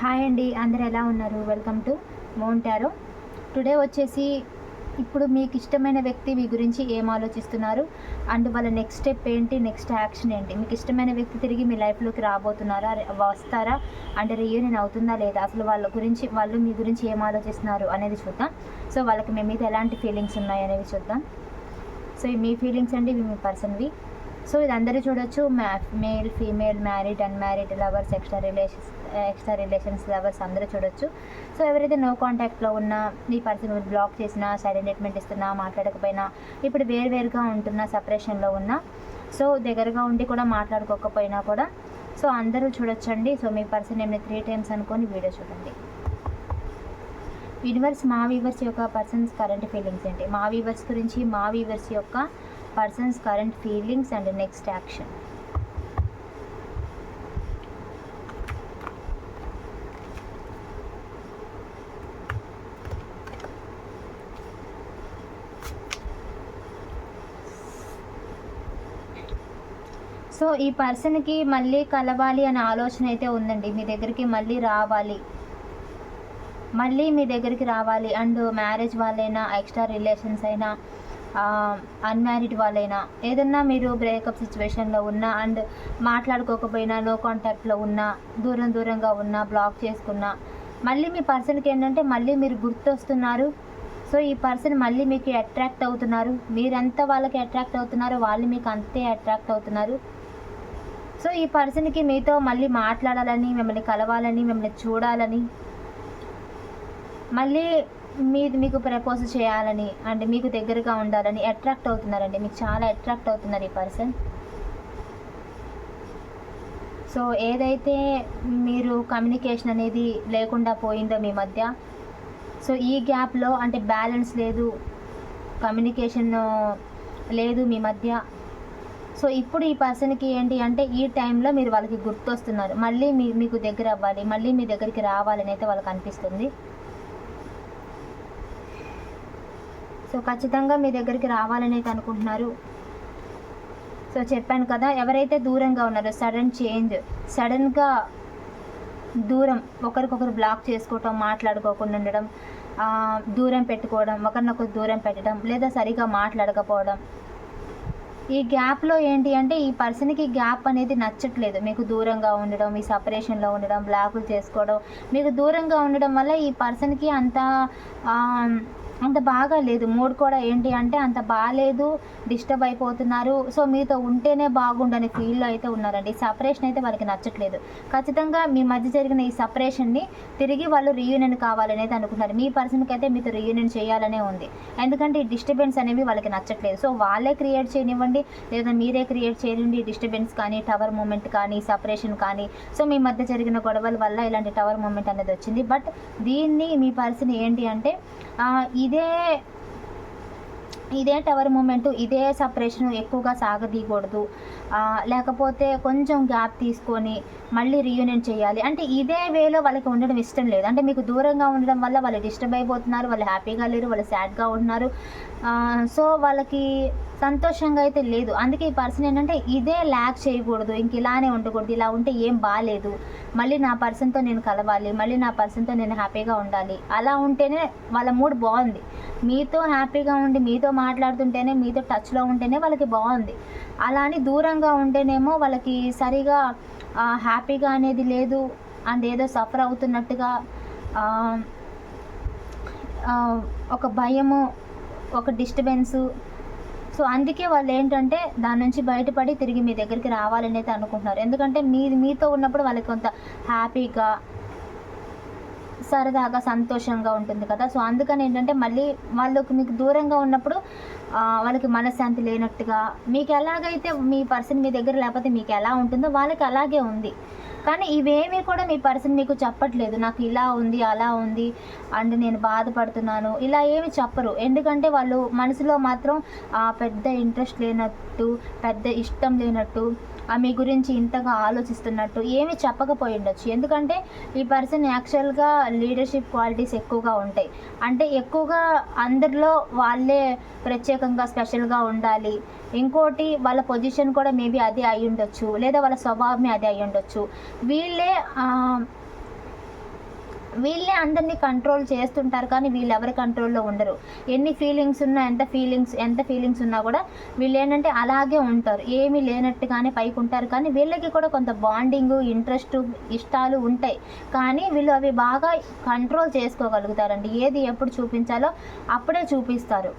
Hi అండి అందరు ఎలా ఉన్నారు? వెల్కమ్ టు మోంటారో టుడే వచ్చేసి ఇప్పుడు మీకు ఇష్టమైన వ్యక్తి మీ గురించి ఏం ఆలోచిస్తున్నారు? అండ్ వాళ్ళ నెక్స్ట్ స్టెప్ ఏంటి? నెక్స్ట్ యాక్షన్ ఏంటి? మీకు ఇష్టమైన వ్యక్తి తిరిగి మీ లైఫ్లోకి రాబోతున్నారా? వస్తారా? అండ్ రీయూనియన్ అవుతుందా లేదా? అసలు వాళ్ళ గురించి వాళ్ళు మీ గురించి ఏం ఆలోచిస్తున్నారు అనేది చూద్దాం. సో వాళ్ళకి మీ మీద ఎలాంటి ఫీలింగ్స్ ఉన్నాయి అనేవి చూద్దాం. సో మీ ఫీలింగ్స్ అండి ఇవి మీ పర్సన్వి సో ఇది అందరూ చూడొచ్చు. Male female married unmarried lovers extra relations extra relations lovers అందరూ చూడొచ్చు. సో ఎవరైతే నో కాంటాక్ట్లో ఉన్నా ఈ పర్సన్ బ్లాక్ చేసినా సైలెంట్ ట్రీట్మెంట్ ఇస్తున్నా మాట్లాడకపోయినా ఇప్పుడు వేరువేరుగా ఉంటున్నా సపరేషన్లో ఉన్నా సో దగ్గరగా ఉండి కూడా మాట్లాడుకోకపోయినా కూడా సో అందరూ చూడొచ్చండి. సో మీ పర్సన్ ఏమైనా త్రీ టైమ్స్ అనుకొని వీడియో చూడండి. యూనివర్స్ మా వీవర్స్ యొక్క పర్సన్స్ కరెంట్ ఫీలింగ్స్ ఏంటి? మా వీవర్స్ గురించి మా వీవర్స్ యొక్క persons current feelings and next action ఈ పర్సన్కి మళ్ళీ కలవాలి అనే ఆలోచన అయితే ఉందండి. మీ దగ్గరికి మళ్ళీ రావాలి. మళ్ళీ మీ దగ్గరికి రావాలి. అండ్ మ్యారేజ్ వాళ్ళైనా ఎక్స్ట్రా రిలేషన్స్ అయినా అన్మ్యారీడ్ వాళ్ళైనా ఏదన్నా మీరు బ్రేకప్ సిచ్యువేషన్లో ఉన్నా అండ్ మాట్లాడుకోకపోయినా నో కాంటాక్ట్లో ఉన్నా దూరం దూరంగా ఉన్నా బ్లాక్ చేసుకున్నా మళ్ళీ మీ పర్సన్కి ఏంటంటే మళ్ళీ మీరు గుర్తొస్తున్నారు. సో ఈ పర్సన్ మళ్ళీ మీకు అట్రాక్ట్ అవుతున్నారు. మీరెంత వాళ్ళకి అట్రాక్ట్ అవుతున్నారో వాళ్ళు మీకు అంతే అట్రాక్ట్ అవుతున్నారు. సో ఈ పర్సన్కి మీతో మళ్ళీ మాట్లాడాలని మిమ్మల్ని కలవాలని మిమ్మల్ని చూడాలని మళ్ళీ మీ మీకు ప్రపోజ్ చేయాలని అంటే మీకు దగ్గరగా ఉండాలని అట్రాక్ట్ అవుతున్నారండి. మీకు చాలా అట్రాక్ట్ అవుతున్నారు ఈ పర్సన్. సో ఏదైతే మీరు కమ్యూనికేషన్ అనేది లేకుండా పోయిందో మీ మధ్య సో ఈ గ్యాప్లో అంటే బ్యాలెన్స్ లేదు కమ్యూనికేషన్ లేదు మీ మధ్య సో ఇప్పుడు ఈ పర్సన్కి ఏంటి అంటే ఈ టైంలో మీరు వాళ్ళకి గుర్తొస్తున్నారు. మళ్ళీ మీ మీకు దగ్గర అవ్వాలి మళ్ళీ మీ దగ్గరికి రావాలని అయితే వాళ్ళకి అనిపిస్తుంది. సో ఖచ్చితంగా మీ దగ్గరికి రావాలని అయితే అనుకుంటున్నారు. సో చెప్పాను కదా ఎవరైతే దూరంగా ఉన్నారో సడన్ చేంజ్ సడన్గా దూరం ఒకరికొకరు బ్లాక్ చేసుకోవటం మాట్లాడుకోకుండా ఉండడం దూరం పెట్టుకోవడం ఒకరినొకరు దూరం పెట్టడం లేదా సరిగా మాట్లాడకపోవడం ఈ గ్యాప్లో ఏంటి అంటే ఈ పర్సన్కి గ్యాప్ అనేది నచ్చట్లేదు. మీకు దూరంగా ఉండడం ఈ సపరేషన్లో ఉండడం బ్లాకులు చేసుకోవడం మీకు దూరంగా ఉండడం వల్ల ఈ పర్సన్కి అంత అంత బాగా లేదు. మూడ్ కూడా ఏంటి అంటే అంత బాగాలేదు డిస్టర్బ్ అయిపోతున్నారు. సో మీతో ఉంటేనే బాగుండని ఫీల్లో అయితే ఉన్నారండి. సపరేషన్ అయితే వాళ్ళకి నచ్చట్లేదు. ఖచ్చితంగా మీ మధ్య జరిగిన ఈ సపరేషన్ని తిరిగి వాళ్ళు రీయూనియన్ కావాలని అయితే అనుకుంటున్నారు. మీ పర్సన్కి అయితే మీతో రీయూనియన్ చేయాలనే ఉంది. ఎందుకంటే ఈ డిస్టర్బెన్స్ అనేవి వాళ్ళకి నచ్చట్లేదు. సో వాళ్ళే క్రియేట్ చేయనివ్వండి. లేదా మీరే క్రియేట్ చేయండి. డిస్టర్బెన్స్ కానీ టవర్ మూమెంట్ కానీ సపరేషన్ కానీ. సో మీ మధ్య జరిగిన గొడవల వల్ల ఇలాంటి టవర్ మూమెంట్ అనేది వచ్చింది. బట్ దీన్ని మీ పర్సన్ ఏంటి అంటే ఆ, ఇదే టవర్ మూమెంట్ ఇదే సపరేషన్ ఎక్కువగా సాగదీయకూడదు. లేకపోతే కొంచెం గ్యాప్ తీసుకొని మళ్ళీ రీయూనియన్ చేయాలి. అంటే ఇదే వేలో వాళ్ళకి ఉండడం ఇష్టం లేదు. అంటే మీకు దూరంగా ఉండడం వల్ల వాళ్ళు డిస్టర్బ్ అయిపోతున్నారు వాళ్ళు హ్యాపీగా లేరు వాళ్ళు సాడ్గా ఉంటున్నారు. సో వాళ్ళకి సంతోషంగా అయితే లేదు. అందుకే ఈ పర్సన్ ఏంటంటే ఇదే ల్యాక్ చేయకూడదు. ఇంక ఇలానే ఉండకూడదు. ఇలా ఉంటే ఏం బాగాలేదు మళ్ళీ నా పర్సన్తో నేను కలవాలి. మళ్ళీ నా పర్సన్తో నేను హ్యాపీగా ఉండాలి. అలా ఉంటేనే వాళ్ళ మూడ్ బాగుంది. మీతో హ్యాపీగా ఉండి మీతో మాట్లాడుతుంటేనే మీతో టచ్లో ఉంటేనే వాళ్ళకి బాగుంది. అలా అని దూరంగా ఉంటేనేమో వాళ్ళకి సరిగా హ్యాపీగా అనేది లేదు. అండ్ ఏదో సఫర్ అవుతున్నట్టుగా ఒక భయము ఒక డిస్టర్బెన్సు. సో అందుకే వాళ్ళు ఏంటంటే దాని నుంచి బయటపడి తిరిగి మీ దగ్గరికి రావాలని అయితే అనుకుంటున్నారు. ఎందుకంటే మీ మీతో ఉన్నప్పుడు వాళ్ళకి కొంత హ్యాపీగా సరదాగా సంతోషంగా ఉంటుంది కదా. సో అందుకని ఏంటంటే మళ్ళీ వాళ్ళకు మీకు దూరంగా ఉన్నప్పుడు వాళ్ళకి మనశ్శాంతి లేనట్టుగా మీకు ఎలాగైతే మీ పర్సన్ మీ దగ్గర లేకపోతే మీకు ఎలా ఉంటుందో వాళ్ళకి అలాగే ఉంది. కానీ ఇవేమీ కూడా మీ పర్సన్ మీకు చెప్పట్లేదు. నాకు ఇలా ఉంది అలా ఉంది అండ్ నేను బాధపడుతున్నాను ఇలా ఏమి చెప్పరు. ఎందుకంటే వాళ్ళు మనసులో మాత్రం పెద్ద ఇంట్రెస్ట్ లేనట్టు పెద్ద ఇష్టం లేనట్టు ఆ మీ గురించి ఇంతగా ఆలోచిస్తున్నట్టు ఏమీ చెప్పకపోయి ఉండొచ్చు. ఎందుకంటే ఈ పర్సన్ యాక్చువల్గా లీడర్షిప్ క్వాలిటీస్ ఎక్కువగా ఉంటాయి. అంటే ఎక్కువగా అందరిలో వాళ్ళే ప్రత్యేకంగా స్పెషల్గా ఉండాలి. ఇంకోటి వాళ్ళ పొజిషన్ కూడా మేబీ అదే అయి ఉండొచ్చు. లేదా వాళ్ళ స్వభావమే అదే అయి ఉండొచ్చు. వీళ్ళే వీళ్ళే అందరినీ కంట్రోల్ చేస్తుంటారు కానీ వీళ్ళు ఎవరి కంట్రోల్లో ఉండరు. ఎన్ని ఫీలింగ్స్ ఉన్నా ఎంత ఫీలింగ్స్ ఎంత ఫీలింగ్స్ ఉన్నా కూడా వీళ్ళు ఏంటంటే అలాగే ఉంటారు. ఏమీ లేనట్టుగానే పైకి ఉంటారు కానీ వీళ్ళకి కూడా కొంత బాండింగ్ ఇంట్రెస్ట్ ఇష్టాలు ఉంటాయి. కానీ వీళ్ళు అవి బాగా కంట్రోల్ చేసుకోగలుగుతారండి. ఏది ఎప్పుడు చూపించాలో అప్పుడే చూపిస్తారు.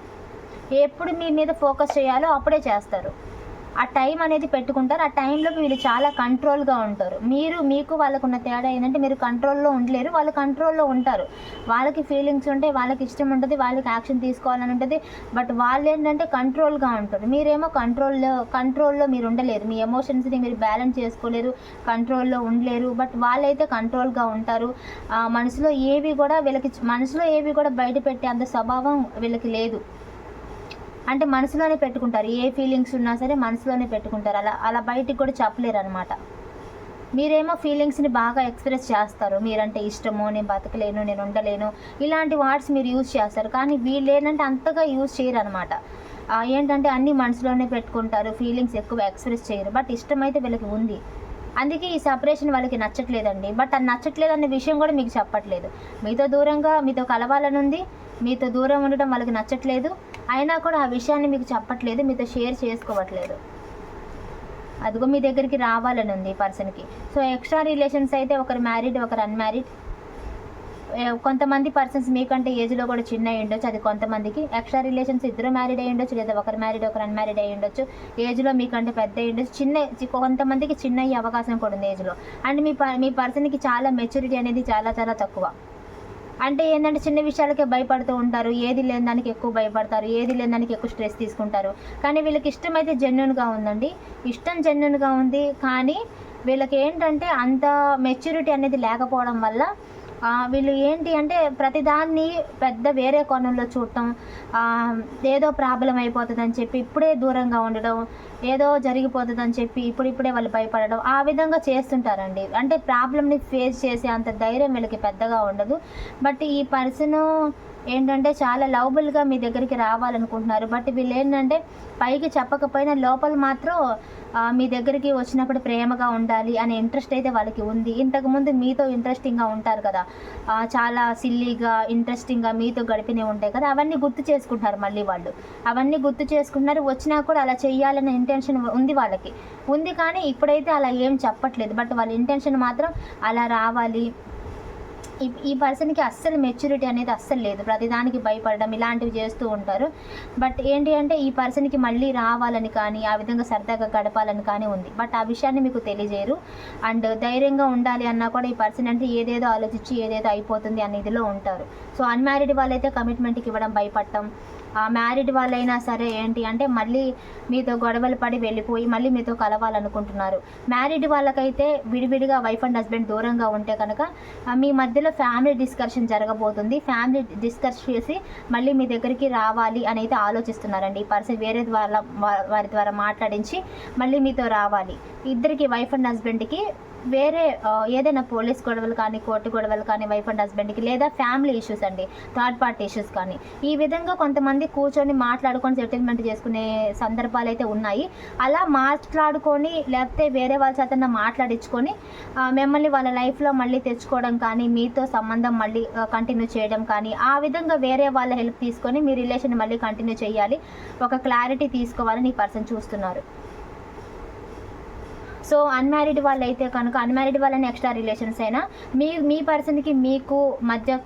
ఎప్పుడు మీ మీద ఫోకస్ చేయాలో అప్పుడే చేస్తారు. ఆ టైం అనేది పెట్టుకుంటారు. ఆ టైంలో వీళ్ళు చాలా కంట్రోల్గా ఉంటారు. మీరు మీకు వాళ్ళకున్న తేడా ఏంటంటే మీరు కంట్రోల్లో ఉండలేరు. వాళ్ళు కంట్రోల్లో ఉంటారు. వాళ్ళకి ఫీలింగ్స్ ఉంటాయి వాళ్ళకి ఇష్టం ఉంటుంది వాళ్ళకి యాక్షన్ తీసుకోవాలని ఉంటుంది. బట్ వాళ్ళు ఏంటంటే కంట్రోల్గా ఉంటారు. మీరేమో కంట్రోల్లో కంట్రోల్లో మీరు ఉండలేరు. మీ ఎమోషన్స్ని మీరు బ్యాలెన్స్ చేసుకోలేరు కంట్రోల్లో ఉండలేరు. బట్ వాళ్ళైతే కంట్రోల్గా ఉంటారు. ఆ, మనసులో ఏవి కూడా వీళ్ళకి మనసులో ఏవి కూడా బయట పెట్టే అంత స్వభావం వీళ్ళకి లేదు. అంటే మనసులోనే పెట్టుకుంటారు. ఏ ఫీలింగ్స్ ఉన్నా సరే మనసులోనే పెట్టుకుంటారు. అలా అలా బయటికి కూడా చెప్పలేరు అనమాట మీరేమో ఫీలింగ్స్ని బాగా ఎక్స్ప్రెస్ చేస్తారు. మీరంటే ఇష్టమో నేను బతకలేను నేను ఉండలేను ఇలాంటి వర్డ్స్ మీరు యూజ్ చేస్తారు. కానీ వీళ్ళు ఏంటంటే అంతగా యూజ్ చేయరు అనమాట ఏంటంటే అన్ని మనసులోనే పెట్టుకుంటారు. ఫీలింగ్స్ ఎక్కువ ఎక్స్ప్రెస్ చేయరు. బట్ ఇష్టమైతే వీళ్ళకి ఉంది. అందుకే ఈ సపరేషన్ వాళ్ళకి నచ్చట్లేదండి. బట్ అది నచ్చట్లేదు అనే విషయం కూడా మీకు చెప్పట్లేదు. మీతో దూరంగా మీతో కలవాలని ఉంది మీతో దూరం ఉండటం వాళ్ళకి నచ్చట్లేదు. అయినా కూడా ఆ విషయాన్ని మీకు చెప్పట్లేదు మీతో షేర్ చేసుకోవట్లేదు. అదిగో మీ దగ్గరికి రావాలని ఉంది పర్సన్కి సో ఎక్స్ట్రా రిలేషన్స్ అయితే ఒకరు మ్యారీడ్ ఒకరు అన్మ్యారీడ్ కొంతమంది పర్సన్స్ మీకంటే ఏజ్లో కూడా చిన్న ఉండొచ్చు. అది కొంతమందికి ఎక్స్ట్రా రిలేషన్స్ ఇద్దరు మ్యారీడ్ అయ్యి ఉండొచ్చు లేదా ఒకరు మ్యారీడ్ ఒకరు అన్మ్యారీడ్ అయ్యి ఉండొచ్చు. ఏజ్లో మీకంటే పెద్ద ఉండొచ్చు. చిన్న చి- కొంతమందికి చిన్న అయ్యే అవకాశం కూడా ఉంది ఏజ్లో అండ్ మీ ప- మీ పర్సన్కి చాలా మెచ్యూరిటీ అనేది చాలా చాలా తక్కువ. అంటే ఏంటంటే చిన్న విషయాలకే భయపడుతూ ఉంటారు. ఏది లేని దానికి ఎక్కువ భయపడతారు. ఏది లేని దానికి ఎక్కువ స్ట్రెస్ తీసుకుంటారు. కానీ వీళ్ళకి ఇష్టం అయితే జెన్యున్గా ఉందండి. ఇష్టం జెన్యున్గా ఉంది కానీ వీళ్ళకి ఏంటంటే అంత మెచ్యూరిటీ అనేది లేకపోవడం వల్ల వీళ్ళు ఏంటి అంటే ప్రతిదాన్ని పెద్ద వేరే కోణంలో చూడటం ఏదో ప్రాబ్లం అయిపోతుందని చెప్పి ఇప్పుడే దూరంగా ఉండడం ఏదో జరిగిపోతుందని చెప్పి ఇప్పుడిప్పుడే వాళ్ళు భయపడడం ఆ విధంగా చేస్తుంటారండి. అంటే ప్రాబ్లమ్ని ఫేస్ చేసే అంత ధైర్యం వీళ్ళకి పెద్దగా ఉండదు. బట్ ఈ పర్సన్ ఏంటంటే చాలా లవబుల్గా మీ దగ్గరికి రావాలనుకుంటున్నారు. బట్ వీళ్ళు ఏంటంటే పైకి చెప్పకపోయినా లోపల మాత్రం మీ దగ్గరికి వచ్చినప్పుడు ప్రేమగా ఉండాలి అనే ఇంట్రెస్ట్ అయితే వాళ్ళకి ఉంది. ఇంతకుముందు మీతో ఇంట్రెస్టింగ్గా ఉంటారు కదా. చాలా సిల్లీగా ఇంట్రెస్టింగ్గా మీతో గడిపినవి ఉంటాయి కదా. అవన్నీ గుర్తు చేసుకుంటున్నారు మళ్ళీ వాళ్ళు. అవన్నీ గుర్తు చేసుకుంటున్నారు వచ్చినా కూడా అలా చేయాలనే ఇంటెన్షన్ ఉంది వాళ్ళకి. ఉంది కానీ ఇప్పుడైతే అలా ఏం చెప్పట్లేదు. బట్ వాళ్ళ ఇంటెన్షన్ మాత్రం అలా రావాలి. ఈ ఈ పర్సన్కి అస్సలు మెచ్యూరిటీ అనేది అస్సలు లేదు. ప్రతిదానికి భయపడడం ఇలాంటివి చేస్తూ ఉంటారు. బట్ ఏంటి అంటే ఈ పర్సన్కి మళ్ళీ రావాలని కానీ ఆ విధంగా సరదాగా గడపాలని కానీ ఉంది. బట్ ఆ విషయాన్ని మీకు తెలియజేయరు. అండ్ ధైర్యంగా ఉండాలి అన్నా కూడా ఈ పర్సన్ అంటే ఏదేదో ఆలోచించి ఏదేదో అయిపోతుంది అనే ఇదిలో ఉంటారు. సో అన్మ్యారీడ్ వాళ్ళైతే కమిట్మెంట్కి ఇవ్వడం భయపడటం మ్యారీడ్ వాళ్ళైనా సరే ఏంటి అంటే మళ్ళీ మీతో గొడవలు పడి వెళ్ళిపోయి మళ్ళీ మీతో కలవాలనుకుంటున్నారు. మ్యారీడ్ వాళ్ళకైతే విడివిడిగా వైఫ్ అండ్ హస్బెండ్ దూరంగా ఉంటే కనుక మీ మధ్యలో ఫ్యామిలీ డిస్కషన్ జరగబోతుంది. ఫ్యామిలీ డిస్కస్ చేసి మళ్ళీ మీ దగ్గరికి రావాలి అని అయితే ఆలోచిస్తున్నారండి. ఈ పర్సన్ వేరే ద్వారా వారి ద్వారా మాట్లాడించి మళ్ళీ మీతో రావాలి. ఇద్దరికి వైఫ్ అండ్ హస్బెండ్కి వేరే ఏదైనా పోలీస్ గొడవలు కానీ కోర్టు గొడవలు కానీ వైఫ్ అండ్ హస్బెండ్కి లేదా ఫ్యామిలీ ఇష్యూస్ అండి థర్డ్ పార్టీ ఇష్యూస్ కానీ. ఈ విధంగా కొంతమంది కూర్చొని మాట్లాడుకొని సెటిల్మెంట్ చేసుకునే సందర్భాలు అయితే ఉన్నాయి. అలా మాట్లాడుకొని లేకపోతే వేరే వాళ్ళ చేత మాట్లాడించుకొని మిమ్మల్ని వాళ్ళ లైఫ్లో మళ్ళీ తెచ్చుకోవడం కానీ మీతో సంబంధం మళ్ళీ కంటిన్యూ చేయడం కానీ ఆ విధంగా వేరే వాళ్ళ హెల్ప్ తీసుకొని మీ రిలేషన్ మళ్ళీ కంటిన్యూ చేయాలి. ఒక క్లారిటీ తీసుకోవాలని ఈ పర్సన్ చూస్తున్నారు. సో అన్మ్యారీడ్ వాళ్ళు అయితే కనుక అన్మ్యారీడ్ వాళ్ళని ఎక్స్ట్రా రిలేషన్స్ అయినా మీ మీ పర్సన్కి మీకు మధ్య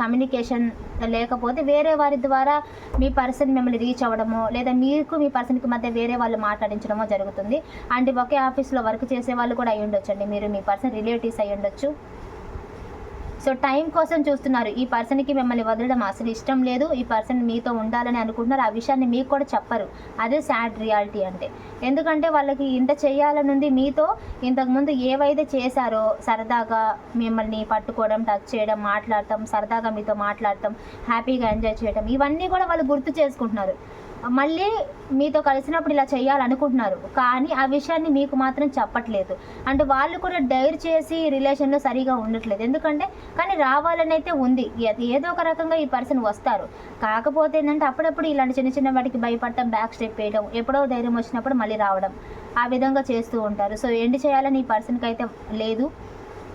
కమ్యూనికేషన్ లేకపోతే వేరే వారి ద్వారా మీ పర్సన్ మిమ్మల్ని రీచ్ అవ్వడమో లేదా మీకు మీ పర్సన్కి మధ్య వేరే వాళ్ళు మాట్లాడించడమో జరుగుతుంది. అండ్ ఒకే ఆఫీస్లో వర్క్ చేసే వాళ్ళు కూడా అయి ఉండొచ్చండి మీరు మీ పర్సన్ రిలేటివ్స్ అయి ఉండొచ్చు సో టైం కోసం చూస్తున్నారు. ఈ పర్సన్కి మిమ్మల్ని వదలడం అసలు ఇష్టం లేదు. ఈ పర్సన్ మీతో ఉండాలని అనుకుంటున్నారు. ఆ విషయాన్ని మీకు కూడా చెప్పరు. అదే సాడ్ రియాలిటీ అంటే. ఎందుకంటే వాళ్ళకి ఇంత చేయాలనుంది మీతో. ఇంతకుముందు ఏవైతే చేశారో సరదాగా మిమ్మల్ని పట్టుకోవడం టచ్ చేయడం మాట్లాడటం సరదాగా మీతో మాట్లాడటం హ్యాపీగా ఎంజాయ్ చేయడం ఇవన్నీ కూడా వాళ్ళు గుర్తు చేసుకుంటున్నారు. మళ్ళీ మీతో కలిసినప్పుడు ఇలా చేయాలనుకుంటున్నారు. కానీ ఆ విషయాన్ని మీకు మాత్రం చెప్పట్లేదు. అంటే వాళ్ళు కూడా డైర్ చేసి రిలేషన్లో సరిగా ఉండట్లేదు. ఎందుకంటే కానీ రావాలని అయితే ఉంది. ఏ- ఏదో ఒక రకంగా ఈ పర్సన్ వస్తారు. కాకపోతే ఏంటంటే అప్పుడప్పుడు ఇలాంటి చిన్న చిన్న వాటికి భయపడటం బ్యాక్ స్టెప్ వేయడం ఎప్పుడో ధైర్యం వచ్చినప్పుడు మళ్ళీ రావడం ఆ విధంగా చేస్తూ ఉంటారు. సో ఎండ్ చేయాలని ఈ పర్సన్కి అయితే లేదు.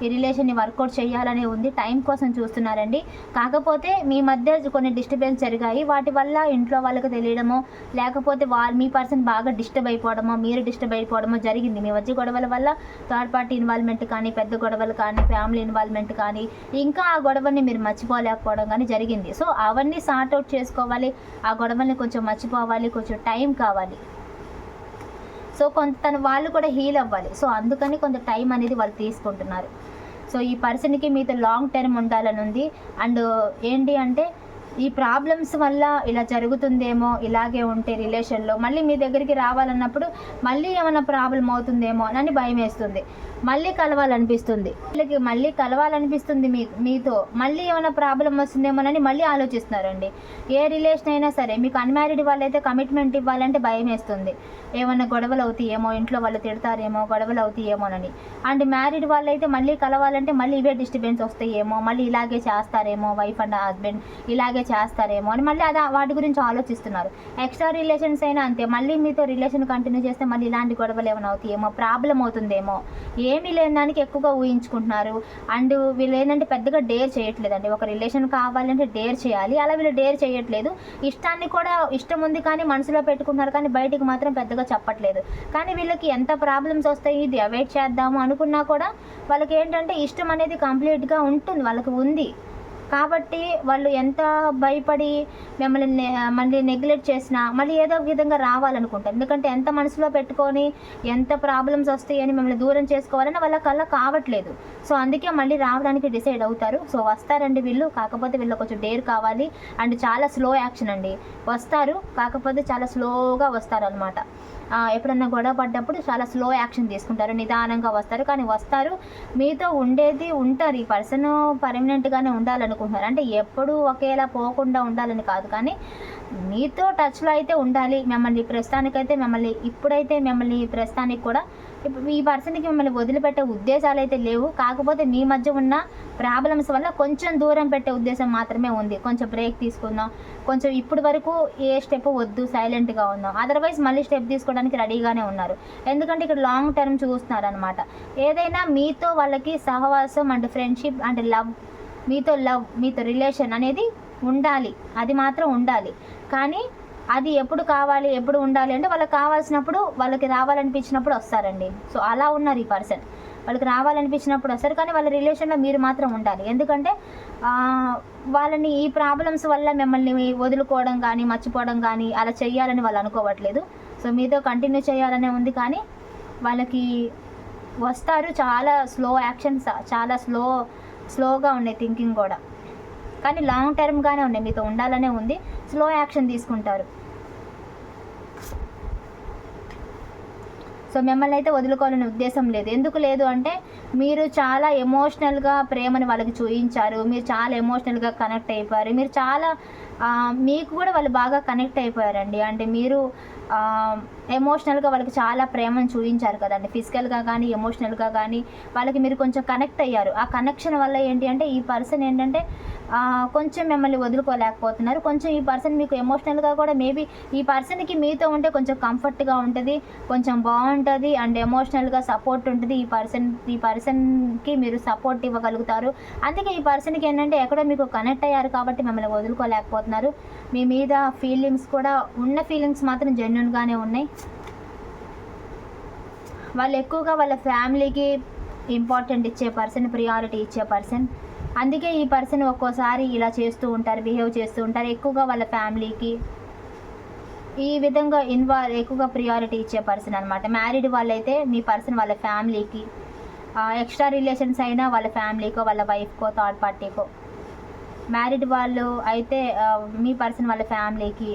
ఈ రిలేషన్ని వర్కౌట్ చేయాలని ఉంది. టైం కోసం చూస్తున్నారండి. కాకపోతే మీ మధ్య కొన్ని డిస్టర్బెన్స్ జరిగాయి. వాటి వల్ల ఇంట్లో వాళ్ళకి తెలియడమో లేకపోతే వాళ్ళ మీ పర్సన్ బాగా డిస్టర్బ్ అయిపోవడమో మీరు డిస్టర్బ్ అయిపోవడమో జరిగింది. మీ మధ్య గొడవల వల్ల థర్డ్ పార్టీ ఇన్వాల్వ్మెంట్ కానీ పెద్ద గొడవలు కానీ ఫ్యామిలీ ఇన్వాల్వ్మెంట్ కానీ ఇంకా ఆ గొడవని మీరు మర్చిపోలేకపోవడం కానీ జరిగింది. సో అవన్నీ సార్ట్ అవుట్ చేసుకోవాలి. ఆ గొడవల్ని కొంచెం మర్చిపోవాలి. కొంచెం టైం కావాలి. సో కొంత తన వాళ్ళు కూడా హీల్ అవ్వాలి. సో అందుకని కొంత టైం అనేది వాళ్ళు తీసుకుంటున్నారు. సో ఈ పర్సన్కి మీతో లాంగ్ టర్మ్ ఉండాలని ఉంది. అండ్ ఏంటి అంటే ఈ ప్రాబ్లమ్స్ వల్ల ఇలా జరుగుతుందేమో ఇలాగే ఉంటే రిలేషన్లో మళ్ళీ మీ దగ్గరికి రావాలన్నప్పుడు మళ్ళీ ఏమైనా ప్రాబ్లం అవుతుందేమో అని భయం వేస్తుంది. మళ్ళీ కలవాలనిపిస్తుంది. వీళ్ళకి మళ్ళీ కలవాలనిపిస్తుంది మీ మీతో. మళ్ళీ ఏమైనా ప్రాబ్లం వస్తుందేమోనని మళ్ళీ ఆలోచిస్తున్నారండి. ఏ రిలేషన్ అయినా సరే మీకు అన్మ్యారీడ్ వాళ్ళైతే కమిట్మెంట్ ఇవ్వాలంటే భయం వేస్తుంది. ఏమైనా గొడవలు అవుతాయేమో ఇంట్లో వాళ్ళు తిడతారేమో గొడవలు అవుతాయేమోనని అండ్ మ్యారీడ్ వాళ్ళైతే మళ్ళీ కలవాలంటే మళ్ళీ ఇవే డిస్టర్బెన్స్ వస్తాయేమో మళ్ళీ ఇలాగే చేస్తారేమో వైఫ్ అండ్ హస్బెండ్ ఇలాగే చేస్తారేమో అని మళ్ళీ అది వాటి గురించి ఆలోచిస్తున్నారు. ఎక్స్ట్రా రిలేషన్స్ అయినా అంతే. మళ్ళీ మీతో రిలేషన్ కంటిన్యూ చేస్తే మళ్ళీ ఇలాంటి గొడవలు ఏమైనా అవుతాయేమో? ప్రాబ్లం అవుతుందేమో? ఏమీ లేని దానికి ఎక్కువగా ఊహించుకుంటున్నారు. అండ్ వీళ్ళు ఏంటంటే పెద్దగా డేర్ చేయట్లేదండి. ఒక రిలేషన్ కావాలంటే డేర్ చేయాలి. అలా వీళ్ళు డేర్ చేయట్లేదు. ఇష్టాన్ని కూడా ఇష్టం ఉంది కానీ మనసులో పెట్టుకుంటున్నారు కానీ బయటికి మాత్రం పెద్దగా చెప్పట్లేదు. కానీ వీళ్ళకి ఎంత ప్రాబ్లమ్స్ వస్తాయి? ఇది అవాయిడ్ చేద్దాము అనుకున్నా కూడా వాళ్ళకి ఏంటంటే ఇష్టం అనేది కంప్లీట్గా ఉంటుంది. వాళ్ళకి ఉంది. కాబట్టి వాళ్ళు ఎంత భయపడి మిమ్మల్ని మళ్ళీ నెగ్లెక్ట్ చేసినా మళ్ళీ ఏదో విధంగా రావాలనుకుంటారు. ఎందుకంటే ఎంత మనసులో పెట్టుకొని ఎంత ప్రాబ్లమ్స్ వస్తాయని మిమ్మల్ని దూరం చేసుకోవాలని వాళ్ళ కళ్ళ కావట్లేదు. సో అందుకే మళ్ళీ రావడానికి డిసైడ్ అవుతారు. సో వస్తారండి వీళ్ళు. కాకపోతే వీళ్ళు కొంచెం డేర్ కావాలి. అండ్ చాలా స్లో యాక్షన్ అండి. వస్తారు. కాకపోతే చాలా స్లోగా వస్తారు అనమాట ఎప్పుడన్నా గొడవ పడ్డప్పుడు చాలా స్లో యాక్షన్ తీసుకుంటారు నిదానంగా వస్తారు. కానీ వస్తారు మీతో ఉండేది ఉంటారు. ఈ పర్సన్ పర్మనెంట్గానే ఉండాలనుకుంటున్నారు. అంటే ఎప్పుడు ఒకేలా పోకుండా ఉండాలని కాదు. కానీ మీతో టచ్లో అయితే ఉండాలి. మిమ్మల్ని ప్రస్తుతానికైతే మిమ్మల్ని ఇప్పుడైతే మిమ్మల్ని ప్రస్తుతానికి కూడా ఈ పర్సన్కి మిమ్మల్ని వదిలిపెట్టే ఉద్దేశాలు అయితే లేవు. కాకపోతే మీ మధ్య ఉన్న ప్రాబ్లమ్స్ వల్ల కొంచెం దూరం పెట్టే ఉద్దేశం మాత్రమే ఉంది. కొంచెం బ్రేక్ తీసుకుందాం. కొంచెం ఇప్పుడు వరకు ఏ స్టెప్ వద్దు సైలెంట్గా ఉందాం. అదర్వైజ్ మళ్ళీ స్టెప్ తీసుకోవడానికి రెడీగానే ఉన్నారు. ఎందుకంటే ఇక్కడ లాంగ్ టర్మ్ చూస్తున్నారు అనమాట ఏదైనా మీతో వాళ్ళకి సహవాసం అండ్ ఫ్రెండ్షిప్ అండ్ లవ్ మీతో లవ్ మీతో రిలేషన్ అనేది ఉండాలి. అది మాత్రం ఉండాలి. కానీ అది ఎప్పుడు కావాలి ఎప్పుడు ఉండాలి అంటే వాళ్ళకి కావాల్సినప్పుడు వాళ్ళకి రావాలనిపించినప్పుడు వస్తారండి. సో అలా ఉన్నారు ఈ పర్సన్. వాళ్ళకి రావాలనిపించినప్పుడు వస్తారు కానీ వాళ్ళ రిలేషన్లో మీరు మాత్రం ఉండాలి. ఎందుకంటే వాళ్ళని ఈ ప్రాబ్లమ్స్ వల్ల మిమ్మల్ని వదులుకోవడం కానీ మర్చిపోవడం కానీ అలా చేయాలని వాళ్ళు అనుకోవట్లేదు. సో మీతో కంటిన్యూ చేయాలనే ఉంది కానీ వాళ్ళకి వస్తారు. చాలా స్లో యాక్షన్స్ చాలా స్లో స్లోగా ఉన్నాయి థింకింగ్ కూడా. కానీ లాంగ్ టర్మ్గానే ఉన్నాయి మీతో ఉండాలనే ఉంది. స్లో యాక్షన్ తీసుకుంటారు. సో మిమ్మల్ని అయితే వదులుకోవాలనే ఉద్దేశం లేదు. ఎందుకు లేదు అంటే మీరు చాలా ఎమోషనల్గా ప్రేమని వాళ్ళకి చూపించారు మీరు చాలా ఎమోషనల్గా కనెక్ట్ అయిపోయారు. మీరు చాలా మీకు కూడా వాళ్ళు బాగా కనెక్ట్ అయిపోయారండి. అంటే మీరు ఎమోషనల్గా వాళ్ళకి చాలా ప్రేమను చూపించారు కదండి. ఫిజికల్గా కానీ ఎమోషనల్గా కానీ వాళ్ళకి మీరు కొంచెం కనెక్ట్ అయ్యారు. ఆ కనెక్షన్ వల్ల ఏంటి అంటే ఈ పర్సన్ ఏంటంటే కొంచెం మిమ్మల్ని వదులుకోలేకపోతున్నారు. కొంచెం ఈ పర్సన్ మీకు ఎమోషనల్గా కూడా మేబీ ఈ పర్సన్కి మీతో ఉంటే కొంచెం కంఫర్ట్గా ఉంటుంది కొంచెం బాగుంటుంది అండ్ ఎమోషనల్గా సపోర్ట్ ఉంటుంది. ఈ పర్సన్ ఈ పర్సన్కి మీరు సపోర్ట్ ఇవ్వగలుగుతారు. అందుకే ఈ పర్సన్కి ఏంటంటే ఎక్కడో మీకు కనెక్ట్ అయ్యారు కాబట్టి మిమ్మల్ని వదులుకోలేకపోతున్నారు. మీ మీద ఫీలింగ్స్ కూడా ఉన్న ఫీలింగ్స్ మాత్రం జెన్యున్గానే ఉన్నాయి. వాళ్ళు ఎక్కువగా వాళ్ళ ఫ్యామిలీకి ఇంపార్టెంట్ ఇచ్చే పర్సన్ ప్రియారిటీ ఇచ్చే పర్సన్ అందుకే ఈ పర్సన్ ఒక్కోసారి ఇలా చేస్తూ ఉంటారు బిహేవ్ చేస్తూ ఉంటారు. ఎక్కువగా వాళ్ళ ఫ్యామిలీకి ఈ విధంగా ఇన్వాల్వ్ ఎక్కువగా ప్రియారిటీ ఇచ్చే పర్సన్ అనమాట మ్యారీడ్ వాళ్ళైతే మీ పర్సన్ వాళ్ళ ఫ్యామిలీకి ఎక్స్ట్రా రిలేషన్స్ అయినా వాళ్ళ ఫ్యామిలీకో వాళ్ళ వైఫ్కో థర్డ్ పార్టీకో మ్యారీడ్ వాళ్ళు అయితే మీ పర్సన్ వాళ్ళ ఫ్యామిలీకి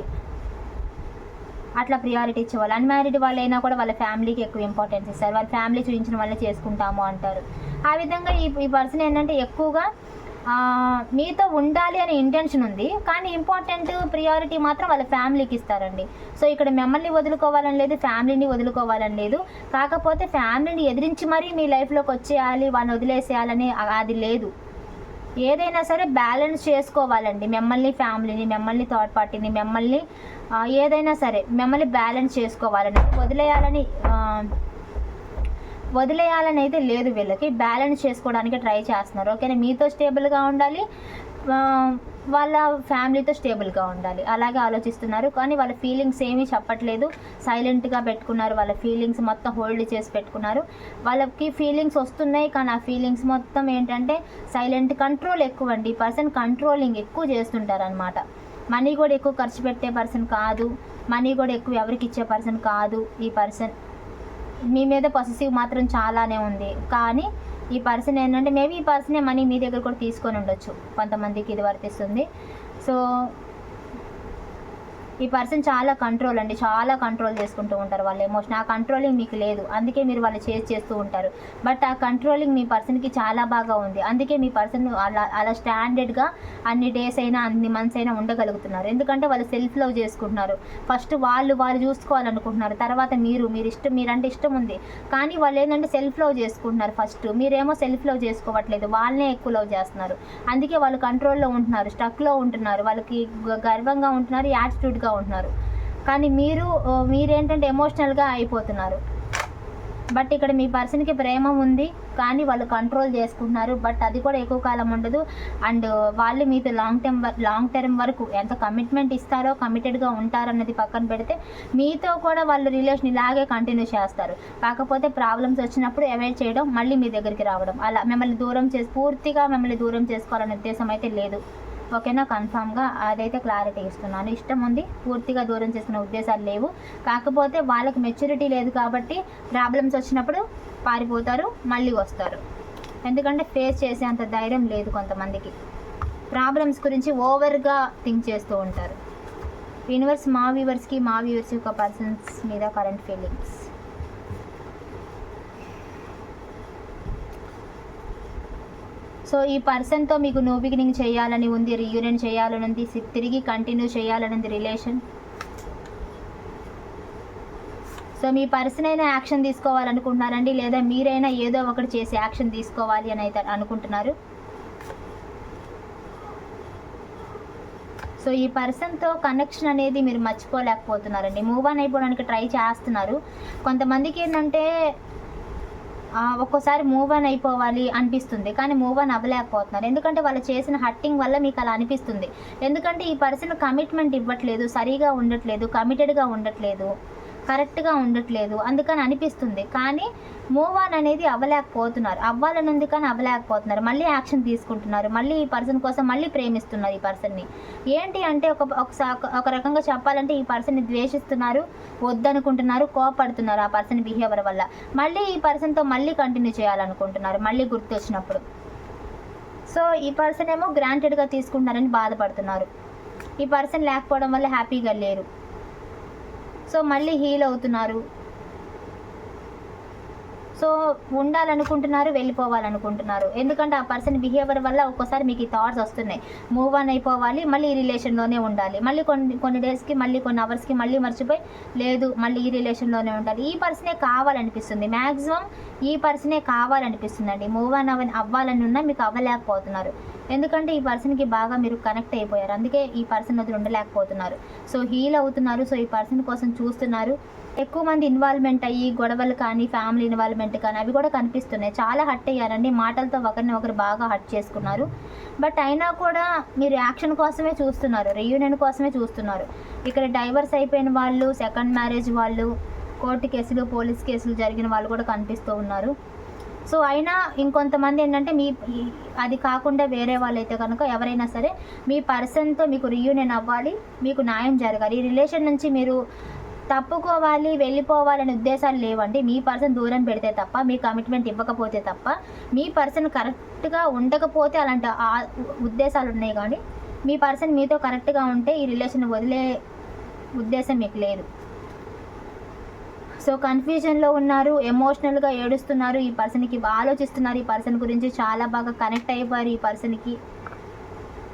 అట్లా ప్రియారిటీ ఇచ్చేవాళ్ళు. అన్మ్యారీడ్ వాళ్ళు అయినా కూడా వాళ్ళ ఫ్యామిలీకి ఎక్కువ ఇంపార్టెన్స్ ఇస్తారు. వాళ్ళ ఫ్యామిలీ చూపించిన వాళ్ళే చేసుకుంటాము అంటారు. ఆ విధంగా ఈ ఈ పర్సన్ ఏంటంటే ఎక్కువగా మీతో ఉండాలి అనే ఇంటెన్షన్ ఉంది. కానీ ఇంపార్టెంట్ ప్రియారిటీ మాత్రం వాళ్ళ ఫ్యామిలీకి ఇస్తారండి. సో ఇక్కడ మిమ్మల్ని వదులుకోవాలని లేదు ఫ్యామిలీని వదులుకోవాలని లేదు. కాకపోతే ఫ్యామిలీని ఎదిరించి మరీ మీ లైఫ్లోకి వచ్చేయాలి వాళ్ళని వదిలేసేయాలని అది లేదు. ఏదైనా సరే బ్యాలెన్స్ చేసుకోవాలండి. మిమ్మల్ని ఫ్యామిలీని మిమ్మల్ని థర్డ్ పార్టీని మిమ్మల్ని ఏదైనా సరే మిమ్మల్ని బ్యాలెన్స్ చేసుకోవాలని వదిలేయాలని వదిలేయాలని అయితే లేదు వీళ్ళకి. బ్యాలెన్స్ చేసుకోవడానికి ట్రై చేస్తున్నారు. ఓకేనా? మీతో స్టేబుల్గా ఉండాలి. వాళ్ళ ఫ్యామిలీతో స్టేబుల్గా ఉండాలి. అలాగే ఆలోచిస్తున్నారు. కానీ వాళ్ళ ఫీలింగ్స్ ఏమీ చెప్పట్లేదు. సైలెంట్గా పెట్టుకున్నారు. వాళ్ళ ఫీలింగ్స్ మొత్తం హోల్డ్ చేసి పెట్టుకున్నారు. వాళ్ళకి ఫీలింగ్స్ వస్తున్నాయి. కానీ ఆ ఫీలింగ్స్ మొత్తం ఏంటంటే సైలెంట్ కంట్రోల్ ఎక్కువ అండి. ఈ పర్సన్ కంట్రోలింగ్ ఎక్కువ చేస్తుంటారనమాట మనీ కూడా ఎక్కువ ఖర్చు పెట్టే పర్సన్ కాదు. మనీ కూడా ఎక్కువ ఎవరికి ఇచ్చే పర్సన్ కాదు ఈ పర్సన్ మీ మీద పొసెసివ్ మాత్రం చాలానే ఉంది. కానీ ఈ పర్సన్ ఏంటంటే మేబీ ఈ పర్సనే మనీ మీ దగ్గర కూడా తీసుకొని ఉండొచ్చు. కొంతమందికి ఇది వర్తిస్తుంది. సో ఈ పర్సన్ చాలా కంట్రోల్ అండి. చాలా కంట్రోల్ చేసుకుంటూ ఉంటారు వాళ్ళ ఎమోషన్ ఆ కంట్రోలింగ్ మీకు లేదు. అందుకే మీరు వాళ్ళు చేసి చేస్తూ ఉంటారు. బట్ ఆ కంట్రోలింగ్ మీ పర్సన్కి చాలా బాగా ఉంది. అందుకే మీ పర్సన్ అలా అలా స్టాండర్డ్గా అన్ని డేస్ అయినా అన్ని మంత్స్ అయినా ఉండగలుగుతున్నారు. ఎందుకంటే వాళ్ళు సెల్ఫ్ లవ్ చేసుకుంటున్నారు. ఫస్ట్ వాళ్ళు వాళ్ళు చూసుకోవాలనుకుంటున్నారు. తర్వాత మీరు మీరు ఇష్టం మీరంటే ఇష్టం ఉంది. కానీ వాళ్ళు ఏంటంటే సెల్ఫ్ లవ్ చేసుకుంటున్నారు ఫస్ట్ మీరేమో సెల్ఫ్ లవ్ చేసుకోవట్లేదు. వాళ్ళనే ఎక్కువ లవ్ చేస్తున్నారు. అందుకే వాళ్ళు కంట్రోల్లో ఉంటున్నారు. స్టక్లో ఉంటున్నారు. వాళ్ళకి గ- గర్వంగా ఉంటున్నారు. యాటిట్యూడ్గా ఉంటున్నారు. కానీ మీరు మీరేంటంటే ఎమోషనల్గా అయిపోతున్నారు. బట్ ఇక్కడ మీ పర్సన్కి ప్రేమ ఉంది కానీ వాళ్ళు కంట్రోల్ చేసుకుంటున్నారు. బట్ అది కూడా ఎక్కువ కాలం ఉండదు. అండ్ వాళ్ళు మీతో లాంగ్ టర్మ్ లాంగ్ టర్మ్ వరకు ఎంత కమిట్మెంట్ ఇస్తారో కమిటెడ్గా ఉంటారన్నది పక్కన పెడితే మీతో కూడా వాళ్ళు రిలేషన్ ఇలాగే కంటిన్యూ చేస్తారు. కాకపోతే ప్రాబ్లమ్స్ వచ్చినప్పుడు అవాయిడ్ చేయడం మళ్ళీ మీ దగ్గరికి రావడం. అలా మిమ్మల్ని దూరం చేసి పూర్తిగా మిమ్మల్ని దూరం చేసుకోవాలనే ఉద్దేశం అయితే లేదు. ఓకేనా కన్ఫామ్గా అదైతే క్లారిటీ ఇస్తున్నాను. ఇష్టం ఉంది పూర్తిగా దూరం చేసిన ఉద్దేశాలు లేవు. కాకపోతే వాళ్ళకి మెచ్యూరిటీ లేదు కాబట్టి ప్రాబ్లమ్స్ వచ్చినప్పుడు పారిపోతారు మళ్ళీ వస్తారు. ఎందుకంటే ఫేస్ చేసే అంత ధైర్యం లేదు కొంతమందికి. ప్రాబ్లమ్స్ గురించి ఓవర్గా థింక్ చేస్తూ ఉంటారు. యూనివర్స్ మా వ్యూవర్స్కి మా వ్యూవర్స్ యొక్క పర్సన్స్ మీద కరెంట్ ఫీలింగ్స్. సో ఈ పర్సన్తో మీకు నో బిగినింగ్ చేయాలని ఉంది రీయూనియన్ చేయాలని ఉంది తిరిగి కంటిన్యూ చేయాలని ఉంది రిలేషన్ సో మీ పర్సన్ అయినా యాక్షన్ తీసుకోవాలనుకుంటున్నారండి లేదా మీరైనా ఏదో ఒకటి చేసి యాక్షన్ తీసుకోవాలి అని అయితే అనుకుంటున్నారు? సో ఈ పర్సన్తో కనెక్షన్ అనేది మీరు మర్చిపోలేకపోతున్నారండి. మూవ్ ఆన్ అయిపోవడానికి ట్రై చేస్తున్నారు. కొంతమందికి ఏంటంటే ఒక్కోసారి మూవ్ ఆన్ అయిపోవాలి అనిపిస్తుంది కానీ మూవ్ ఆన్ అవ్వలేకపోతున్నారు. ఎందుకంటే వాళ్ళు చేసిన హట్టింగ్ వల్ల మీకు అలా అనిపిస్తుంది. ఎందుకంటే ఈ పర్సన్ కమిట్మెంట్ ఇవ్వట్లేదు సరిగా ఉండట్లేదు కమిటెడ్గా ఉండట్లేదు. కరెక్ట్గా ఉండట్లేదు. అందుకని అనిపిస్తుంది. కానీ మూవ్ ఆన్ అనేది అవ్వలేకపోతున్నారు. అవ్వాలని ఉంది కానీ అవ్వలేకపోతున్నారు. మళ్ళీ యాక్షన్ తీసుకుంటున్నారు. మళ్ళీ ఈ పర్సన్ కోసం మళ్ళీ ప్రేమిస్తున్నారు ఈ పర్సన్ని. ఏంటి అంటే ఒక ఒకసారి ఒక రకంగా చెప్పాలంటే ఈ పర్సన్ని ద్వేషిస్తున్నారు వద్దనుకుంటున్నారు కోపడుతున్నారు ఆ పర్సన్ బిహేవియర్ వల్ల. మళ్ళీ ఈ పర్సన్తో మళ్ళీ కంటిన్యూ చేయాలనుకుంటున్నారు. మళ్ళీ గుర్తొచ్చినప్పుడు. సో ఈ పర్సన్ ఏమో గ్రాంటెడ్గా తీసుకుంటున్నారని బాధపడుతున్నారు. ఈ పర్సన్ లేకపోవడం వల్ల హ్యాపీగా లేరు. సో మళ్ళీ హీల్ అవుతున్నారు. సో ఉండాలనుకుంటున్నారు వెళ్ళిపోవాలనుకుంటున్నారు. ఎందుకంటే ఆ పర్సన్ బిహేవియర్ వల్ల ఒక్కోసారి మీకు ఈ థాట్స్ వస్తున్నాయి. మూవ్ ఆన్ అయిపోవాలి మళ్ళీ ఈ రిలేషన్లోనే ఉండాలి. మళ్ళీ కొన్ని కొన్ని డేస్కి మళ్ళీ కొన్ని అవర్స్కి మళ్ళీ మర్చిపోయి లేదు మళ్ళీ ఈ రిలేషన్లోనే ఉండాలి. ఈ పర్సనే కావాలనిపిస్తుంది? మ్యాక్సిమం ఈ పర్సనే కావాలనిపిస్తుందండి. మూవ్ ఆన్ అవ్వ అవ్వాలని ఉన్నా మీకు అవ్వలేకపోతున్నారు. ఎందుకంటే ఈ పర్సన్కి బాగా మీరు కనెక్ట్ అయిపోయారు. అందుకే ఈ పర్సన్ వదిలి ఉండలేకపోతున్నారు. సో హీల్ అవుతున్నారు. సో ఈ పర్సన్ కోసం చూస్తున్నారు. ఎక్కువ మంది ఇన్వాల్వ్మెంట్ అయ్యి గొడవలు కానీ ఫ్యామిలీ ఇన్వాల్వ్మెంట్ కానీ అవి కూడా కనిపిస్తున్నాయి. చాలా హట్ అయ్యారండి. మాటలతో ఒకరిని ఒకరు బాగా హట్ చేసుకున్నారు. బట్ అయినా కూడా మీరు యాక్షన్ కోసమే చూస్తున్నారు. రీయూనియన్ కోసమే చూస్తున్నారు. ఇక్కడ డైవర్స్ అయిపోయిన వాళ్ళు సెకండ్ మ్యారేజ్ వాళ్ళు కోర్టు కేసులు పోలీస్ కేసులు జరిగిన వాళ్ళు కూడా కనిపిస్తూ ఉన్నారు. సో అయినా ఇంకొంతమంది ఏంటంటే మీ అది కాకుండా వేరే వాళ్ళైతే కనుక ఎవరైనా సరే మీ పర్సన్తో మీకు రీయూనియన్ అవ్వాలి మీకు న్యాయం జరగాలి. ఈ రిలేషన్ నుంచి మీరు తప్పుకోవాలి వెళ్ళిపోవాలనే ఉద్దేశాలు లేవండి. మీ పర్సన్ దూరం పెడితే తప్ప మీ కమిట్మెంట్ ఇవ్వకపోతే తప్ప మీ పర్సన్ కరెక్ట్గా ఉండకపోతే అలాంటి ఆ- ఉద్దేశాలు ఉన్నాయి కానీ మీ పర్సన్ మీతో కరెక్ట్గా ఉంటే ఈ రిలేషన్ వదిలే ఉద్దేశం మీకు లేదు. సో కన్ఫ్యూజన్లో ఉన్నారు ఎమోషనల్గా ఏడుస్తున్నారు ఈ పర్సన్కి ఆలోచిస్తున్నారు ఈ పర్సన్ గురించి చాలా బాగా కనెక్ట్ అయిపోయారు ఈ పర్సన్కి.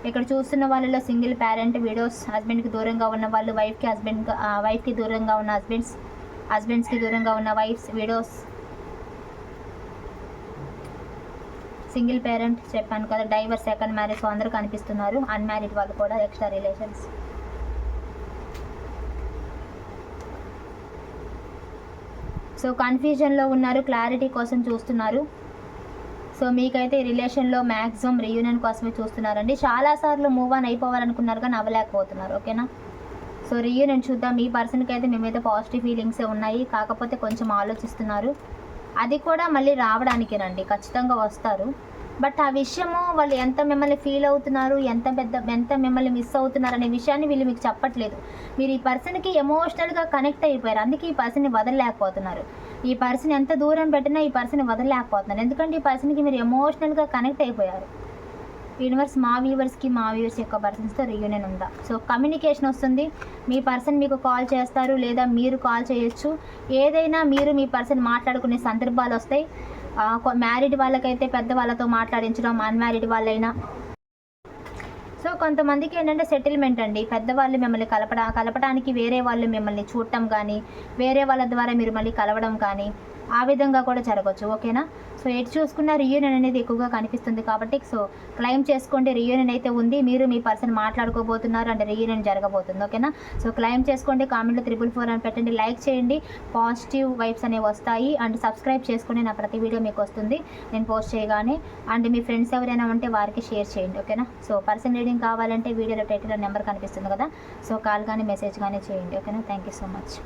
ఇక్కడ చూస్తున్న వాళ్ళలో సింగిల్ పేరెంట్ విడోస్ హస్బెండ్కి దూరంగా ఉన్న వాళ్ళు వైఫ్కి హస్బెండ్ వైఫ్కి దూరంగా ఉన్న హస్బెండ్స్ హస్బెండ్స్కి దూరంగా ఉన్న వైఫ్స్ విడోస్. సింగిల్ పేరెంట్ చెప్పాను కదా డైవర్ సెకండ్ మ్యారేజ్ అందరూ కనిపిస్తున్నారు. అన్మ్యారీడ్ వాళ్ళు కూడా ఎక్స్ట్రా రిలేషన్స్. సో కన్ఫ్యూజన్లో ఉన్నారు క్లారిటీ కోసం చూస్తున్నారు. సో మీకైతే ఈ రిలేషన్లో మ్యాక్సిమం రీయూనియన్ కోసమే చూస్తున్నారండి. చాలాసార్లు మూవ్ ఆన్ అయిపోవాలనుకున్నారు కానీ అవ్వలేకపోతున్నారు. ఓకేనా? సో రీయూనియన్ చూద్దాం. ఈ పర్సన్కి అయితే మేమైతే పాజిటివ్ ఫీలింగ్సే ఉన్నాయి. కాకపోతే కొంచెం ఆలోచిస్తున్నారు. అది కూడా మళ్ళీ రావడానికేనండి ఖచ్చితంగా వస్తారు. బట్ ఆ విషయము వాళ్ళు ఎంత మిమ్మల్ని ఫీల్ అవుతున్నారు ఎంత పెద్ద ఎంత మిమ్మల్ని మిస్ అవుతున్నారు అనే విషయాన్ని వీళ్ళు మీకు చెప్పట్లేదు. మీరు ఈ పర్సన్కి ఎమోషనల్గా కనెక్ట్ అయిపోయారు. అందుకే ఈ పర్సన్ని వదలలేకపోతున్నారు. ఈ పర్సన్ ఎంత దూరం పెట్టినా ఈ పర్సన్ వదలలేకపోతున్నారు ఎందుకంటే ఈ పర్సన్కి మీరు ఎమోషనల్గా కనెక్ట్ అయిపోయారు. యూనివర్స్ మా వ్యూవర్స్కి మా వ్యూవర్స్ యొక్క పర్సన్స్తో రీయూనియన్ ఉందా? సో కమ్యూనికేషన్ వస్తుంది. మీ పర్సన్ మీకు కాల్ చేస్తారు లేదా మీరు కాల్ చేయొచ్చు. ఏదైనా మీరు మీ పర్సన్ మాట్లాడుకునే సందర్భాలు వస్తాయి. మ్యారీడ్ వాళ్ళకైతే పెద్ద వాళ్ళతో మాట్లాడించడం అన్మ్యారీడ్ వాళ్ళైనా సో కొంతమందికి ఏంటంటే సెటిల్మెంట్ అండి. పెద్దవాళ్ళు మిమ్మల్ని కలపడా కలపడానికి వేరే వాళ్ళు మిమ్మల్ని చూడటం కానీ వేరే వాళ్ళ ద్వారా మీరు మళ్ళీ కలవడం కానీ ఆ విధంగా కూడా జరగవచ్చు ఓకేనా? సో ఎటు చూసుకున్న రియూనియన్ అనేది ఎక్కువగా కనిపిస్తుంది కాబట్టి సో క్లైమ్ చేసుకోండి. రియూనియన్ అయితే ఉంది. మీరు మీ పర్సన్ మాట్లాడుకోబోతున్నారు అంటే రియూనియన్ జరగబోతుంది ఓకేనా? సో క్లైమ్ చేసుకోండి. కామెంట్లో త్రిబుల్ ఫోర్ అని పెట్టండి. లైక్ చేయండి. పాజిటివ్ వైబ్స్ అనేవి వస్తాయి. అండ్ సబ్స్క్రైబ్ చేసుకుని నా ప్రతి వీడియో మీకు వస్తుంది. నేను పోస్ట్ చేయగానే. అండ్ మీ ఫ్రెండ్స్ ఎవరైనా ఉంటే వారికి షేర్ చేయండి ఓకేనా? సో పర్సన్ రీడింగ్ కావాలంటే వీడియోలో టైటిల్ నెంబర్ కనిపిస్తుంది కదా? సో కాల్ కానీ మెసేజ్ కానీ చేయండి ఓకేనా? Thank you so much